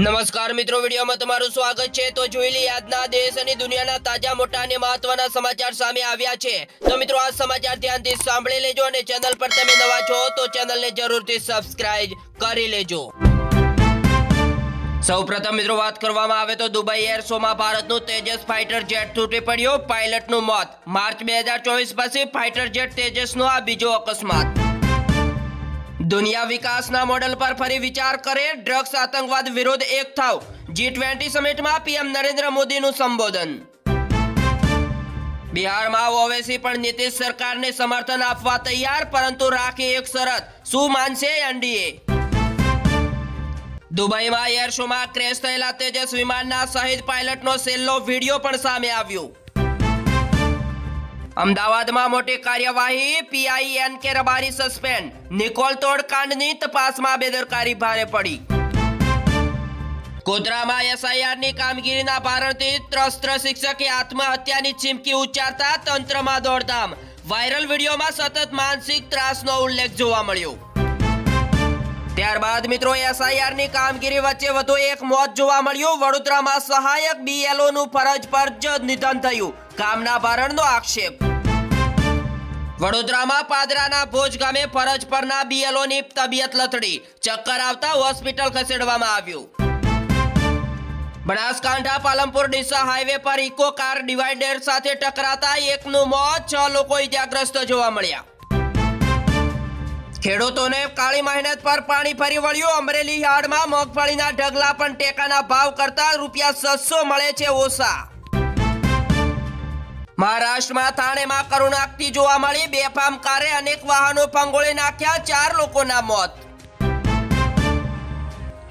નમસ્કાર મિત્રો, વિડીયોમાં તમારું સ્વાગત છે. તો જોઈ લઈએ આજના દેશ અને દુનિયાના તાજા, મોટા અને મહત્વના સમાચાર સામે આવ્યા છે. તો મિત્રો, આ સમાચાર ધ્યાનથી સાંભળી લેજો અને ચેનલ પર તમે નવા છો તો ચેનલને જરૂરથી સબસ્ક્રાઇબ કરી લેજો. સૌપ્રથમ મિત્રો, વાત કરવામાં આવે તો દુબઈ એર શોમાં ભારતનું તેજસ ફાઇટર જેટ તૂટી પડ્યું. પાયલટનું મોત માર્ચ બે હજાર ચોવીસ પછી ફાઇટર જેટ તેજસનો આ બીજો અકસ્માત. દુનિયા વિકાસના મોડેલ પર ફરી વિચાર કરે, ડ્રગ્સ આતંકવાદ વિરુદ્ધ એક થાવ. જી ટ્વેન્ટી સમિટમાં પીએમ નરેન્દ્ર મોદીનું સંબોધન. બિહારમાં ઓવેસી પણ નીતિશ સરકારને સમર્થન આપવા તૈયાર, પરંતુ રાખી એક શરત. શું માનશે એનડીએ? દુબઈમાં એર શોમાં ક્રેશ થયેલા તેજસ વિમાનના શહીદ પાયલટનો છેલ્લો વીડિયો પણ સામે આવ્યો. અમદાવાદમાં મોટી કાર્યવાહી પીઆઈ એન કે રબારી સસ્પેન્ડ. નિકોલ તોડકાંડની તપાસમાં બેદરકારી ભારે પડી. ગોધરામાં એસઆઈઆરની કામગીરીના ભારણથી ત્રસ્ત શિક્ષકે આત્મહત્યાની ચીમકી ઉચ્ચારતા તંત્રમાં દોડધામ. વાયરલ વિડીયોમાં સતત માનસિક ત્રાસનો ઉલ્લેખ જોવા મળ્યો. ત્યારબાદ મિત્રો એસઆઈઆરની કામગીરી વચ્ચે વધુ એક મોત જોવા મળ્યું. વડોદરામાં સહાયક બીએલઓનું ફરજ પર જ નિધન થયું. કામના ભારણનો આક્ષેપ. વડોદરામાં પાદરાના ભોજ ગામે ફરજ પરના બીએલઓની તબિયત લથડી. ચક્કર આવતા હોસ્પિટલ ખસેડવામાં આવ્યું. બનાસકાંઠા પાલનપુર ડીસા હાઈવે પર ઇકો કાર ડિવાઈડર સાથે ટકરાતા એકનું મોત, છ લોકો ઇજાગ્રસ્ત જોવા મળ્યા. ખેડૂતોને કાળી મહેનત પર પાણી ફરી વળ્યું. અમરેલી યાર્ડમાં મગફળીના ઢગલા પણ ટેકાના ભાવ કરતા રૂપિયા સસ્સો મળે છે ઓછા. મહારાષ્ટ્રમાં થાણેમાં કરુણાકતી જોવા મળી બેફામ કારે અનેક વાહનો પંગોળી નાખ્યા, ચાર લોકોના મોત.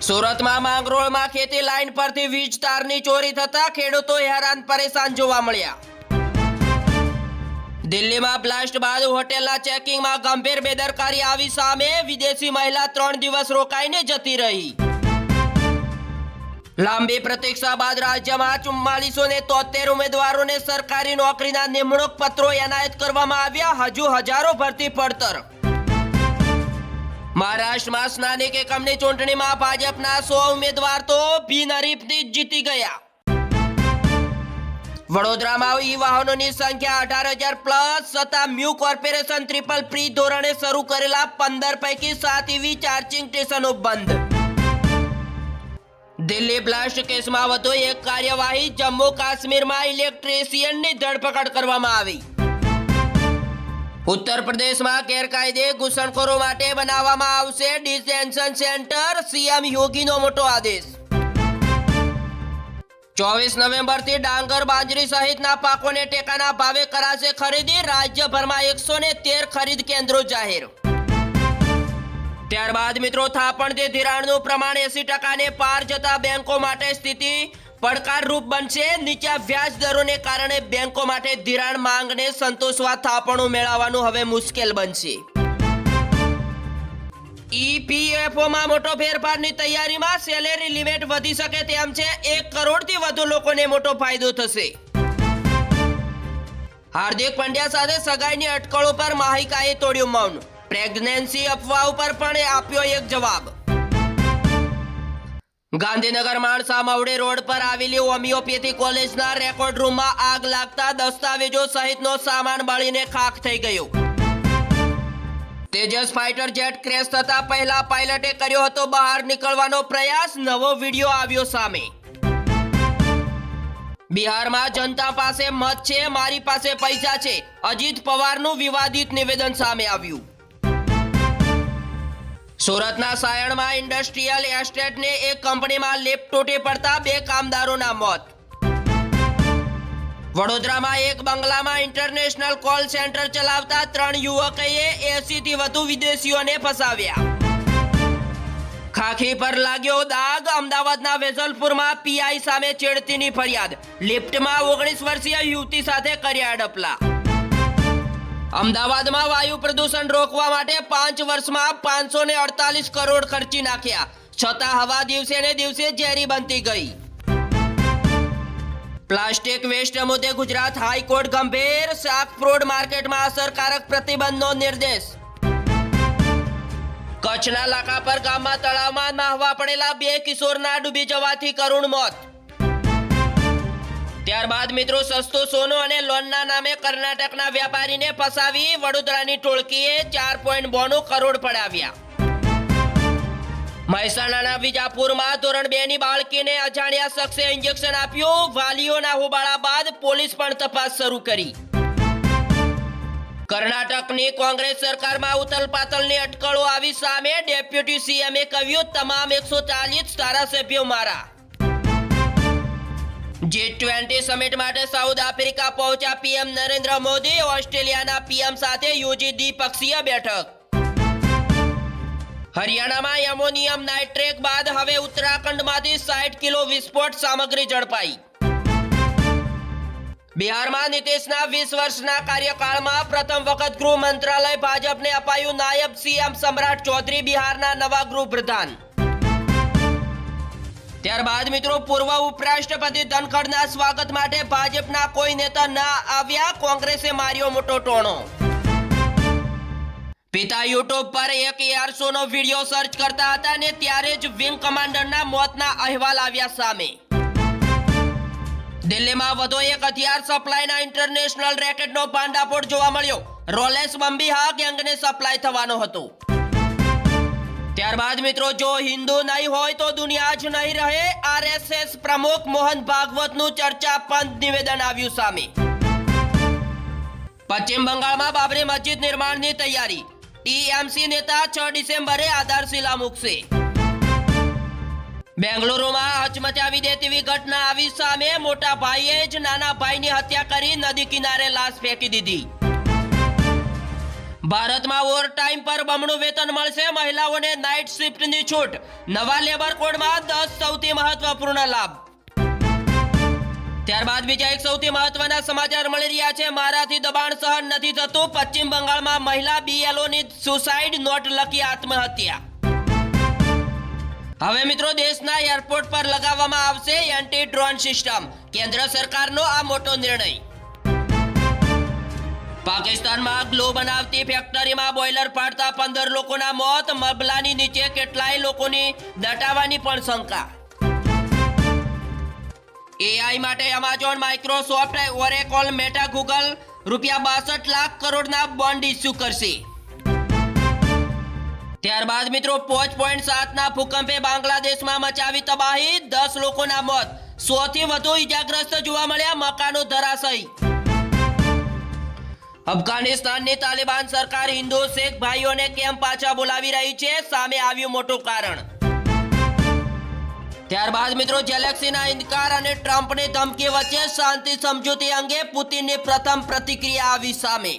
સુરતમાં માંગરોળમાં ખેતી લાઈન પરથી વીજ તારની ચોરી થતા ખેડૂતો હેરાન પરેશાન જોવા મળ્યા. દિલ્હીમાં બ્લાસ્ટ બાદ હોટેલના ચેકિંગમાં ગંભીર બેદરકારી આવી સામે વિદેશી મહિલા ત્રણ દિવસ રોકાઈને જતી રહી. લાંબી પ્રતીક્ષા બાદ રાજ્યમાં ચુમ્માલીસો ને તોતેર ઉમેદવારોને સરકારી નોકરીના નિમણૂક પત્રો એનાયત કરવામાં આવ્યા. હજુ હજારો ભરતી પડતર. મહારાષ્ટ્રમાં સ્નાનિક એકમની ચૂંટણીમાં ભાજપના સો ઉમેદવાર તો બિનહરીફથી જ જીતી ગયા. વડોદરામાં ઈ વાહનોની સંખ્યા અઢાર હજાર પ્લસ છતાં મ્યુ કોર્પોરેશન ટ્રિપલ પ્રી ધોરણે શરૂ કરેલા પંદર પૈકી સાત ઈવી ચાર્જિંગ સ્ટેશનો બંધ. દિલ્હી બ્લાસ્ટ કેસમાં વધુ એક કાર્યવાહી જમ્મુ કાશ્મીરમાં ઇલેક્ટ્રિશિયનની ધરપકડ કરવામાં આવી. ઉત્તર પ્રદેશમાં ગેરકાયદે ઘૂસણખોરો માટે બનાવવામાં આવશે ડિટેન્શન સેન્ટર, સીએમ યોગીનો મોટો આદેશ. ચોવીસ નવેમ્બરથી ડાંગર બાજરી સહિતના પાકોને ટેકાના ભાવે કરાશે ખરીદી, રાજ્યભરમાં એકસો તેર ખરીદ કેન્દ્રો જાહેર. ત્યારબાદ મિત્રો થાપણથી ધિરાણનું પ્રમાણ એસી ટકાને પાર જતા બેંકો માટે સ્થિતિ પડકારરૂપ બનશે. નીચા વ્યાજ દરોને કારણે બેંકો માટે ધિરાણ માંગને સંતોષવા થાપણું મેળવવાનું હવે મુશ્કેલ બનશે. ઈપીએફઓમાં મોટો ફેરફારની તૈયારીમાં સેલેરી લિમિટ વધી શકે તેમ છે. એક કરોડથી વધુ લોકોને મોટો ફાયદો થશે. હાર્દિક પંડ્યા સાથે સગાઈની અટકળો પર માહિકાએ તોડ્યું મૌન પ્રેગ્નન્સી અફવા ઉપર પણ આપ્યો એક જવાબ. ગાંધીનગર માણસા મવડે રોડ પર આવેલી હોમિયોપેથી કોલેજના રેકોર્ડ રૂમમાં આગ લાગતા દસ્તાવેજો સહિતનો સામાન બળીને ખાખ થઈ ગયો. તેજસ ફાઇટર જેટ ક્રેશ થતા પહેલા પાયલટે કર્યો હતો બહાર નીકળવાનો પ્રયાસ, નવો વિડિયો આવ્યો સામે. બિહારમાં જનતા પાસે મત છે, મારી પાસે પૈસા છે. અજીત પવારનું વિવાદિત નિવેદન સામે આવ્યું. સુરતના સાયણમાં ઇન્ડસ્ટ્રીયલ એસ્ટેટને એક કંપનીમાં લિફ્ટ તૂટી પડતા બે કામદારોના મોત. વડોદરામાં એક બંગલામાં ઇન્ટરનેશનલ કોલ સેન્ટર ચલાવતા ત્રણ યુવકોએ એસી થી વધુ વિદેશીઓને ફસાવ્યા. ખાખી પર લાગ્યો દાગ, અમદાવાદના વેજલપુરમાં પીઆઈ સામે છેડતીની ફરિયાદ. લિફ્ટમાં ઓગણીસ વર્ષીય યુવતી સાથે કર્યા ડપલા અમદાવાદમાં વાયુ પ્રદૂષણ રોકવા માટે પાંચ વર્ષમાં પાંચસો ને અડતાલીસ કરોડ ખર્ચી નાખ્યા. છતાં હવા દિવસે ને દિવસે ઝેરી બનતી ગઈ. પ્લાસ્ટિક વેસ્ટ મુદ્દે ગુજરાત હાઈકોર્ટ ગંભીર શાક ફ્રૂટ માર્કેટમાં અસરકારક પ્રતિબંધનો નિર્દેશ. કચ્છના લાકાપર ગામમાં તળાવમાં નાહવા પડેલા બે કિશોરના ડૂબી જવાથી કરુણ મોત. ત્યારબાદ મિત્રો સસ્તું સોનું અને લોનના નામે કર્ણાટકના વેપારીને ફસાવી વડોદરાની ટોળકીએ ચાર પોઈન્ટ બોનું કરોડ પડાવ્યા. મહેસાણાના વિજાપુરમાં ધોરણ બે ની બાળકીને અજાણ્યા શખ્સે ઇન્જેક્શન આપ્યું. વાલીઓના હોબાળા બાદ પોલીસ પણ તપાસ શરૂ કરી. કર્ણાટકની કોંગ્રેસ સરકારમાં ઉથલપાથલની અટકળો આવી સામે ડેપ્યુટી સીએમએ કહ્યું, તમામ એકસો ચાલીસ ધારાસભ્યો મારા. જી ટ્વેન્ટી સમિટ માટે સાઉથ આફ્રિકા પહોંચ્યા પીએમ નરેન્દ્ર મોદી, ઓસ્ટ્રેલિયાના પીએમ સાથે યોજી દ્વિપક્ષીય બેઠક. હરિયાણામાં એમોનિયમ નાઇટ્રેટ બાદ હવે ઉત્તરાખંડમાંથી સાઠ કિલો વિસ્ફોટ સામગ્રી ઝડપાઈ. બિહારમાં નીતિશના વીસ વર્ષના કાર્યકાળમાં પ્રથમ વખત ગૃહ મંત્રાલય ભાજપને અપાયું નાયબ સીએમ સમ્રાટ ચૌધરી બિહારના નવા ગૃહ પ્રધાન. ત્યારબાદ મિત્રો પૂર્વ ઉપરાષ્ટ્રપતિ ધનખડના સ્વાગત માટે ભાજપના કોઈ નેતા ના આવ્યા, કોંગ્રેસે માર્યો મોટો ટોણો. પિતા યુટ્યુબ પર એક એરસો નો વીડિયો સર્ચ કરતા હતા ને ત્યારે જ વિંગ કમાન્ડરના મોતના અહેવાલ આવ્યા સામે. દિલ્હીમાં વધુ એક હથિયાર સપ્લાયના ઇન્ટરનેશનલ રેકેટનો ભાંડાફોડ જોવા મળ્યો. રોલેસ બંબીહા ગેંગને સપ્લાય થવાનો હતો. ત્યારબાદ મિત્રો, જો હિન્દુ નહીં હોય તો દુનિયા જ નહીં રહે. આરએસએસ પ્રમુખ મોહન ભાગવતનું ચર્ચા પંથ નિવેદન આવ્યું સામે. પશ્ચિમ બંગાળમાં બાબરી મસ્જિદ નિર્માણની તૈયારી. ટીએમસી નેતા છ ડિસેમ્બરે આધારશિલા મૂકશે. બેંગલુરુમાં હચમચાવી દે તેવી ઘટના આવી સામે મોટા ભાઈએ જ નાના ભાઈની હત્યા કરી નદી કિનારે લાશ ફેંકી દીધી. ભારતમાં ઓવર ટાઈમ પર બમણું વેતન મળશે. મહિલાઓને નાઇટ શિફ્ટની છૂટ. નવા લેબર કોડમાં દસ સૌથી મહત્વપૂર્ણ લાભ. ત્યારબાદ બીજા એક સૌથી મહત્વના સમાચાર મળી રહ્યા છે. મારાથી દબાણ સહન નથી થતું. પશ્ચિમ બંગાળમાં મહિલા બીએલઓની સુસાઇડ નોટ લખી આત્મહત્યા. હવે મિત્રો દેશના એરપોર્ટ પર લગાવવામાં આવશે એન્ટી ડ્રોન સિસ્ટમ કેન્દ્ર સરકારનો આ મોટો નિર્ણય. પાકિસ્તાનમાં ગ્લો બનાવતી ફેક્ટરીમાં બોઇલર ફાટતા પંદર લોકોના મોત, મબલાની નીચે કેટલાય લોકોની દટાવાની પણ શંકા. એઆઈ માટે Amazon Microsoft Oracle Meta Google રૂપિયા બાસઠ લાખ કરોડના બોન્ડ ઇસ્યુ કરશે. ત્યારબાદ મિત્રો, પાંચ પોઈન્ટ સાતના ભૂકંપે બાંગ્લાદેશમાં મચાવી તબાહી, દસ લોકોના મોત સો થી વધુ ઈજાગ્રસ્ત જોવા મળ્યા મકાનો ધરાશયી. અફઘાનિસ્તાનની તાલિબાન સરકાર હિન્દુ, શેખ ભાઈઓને કેમ પાછા બોલાવી રહી છે? સામે આવ્યું મોટું કારણ. ત્યારબાદ મિત્રો, જેલેક્સીના ઇનકાર અને ટ્રમ્પની ધમકી વચ્ચે શાંતિ સમજૂતી અંગે પુતિનની પ્રથમ પ્રતિક્રિયા આવી સામે.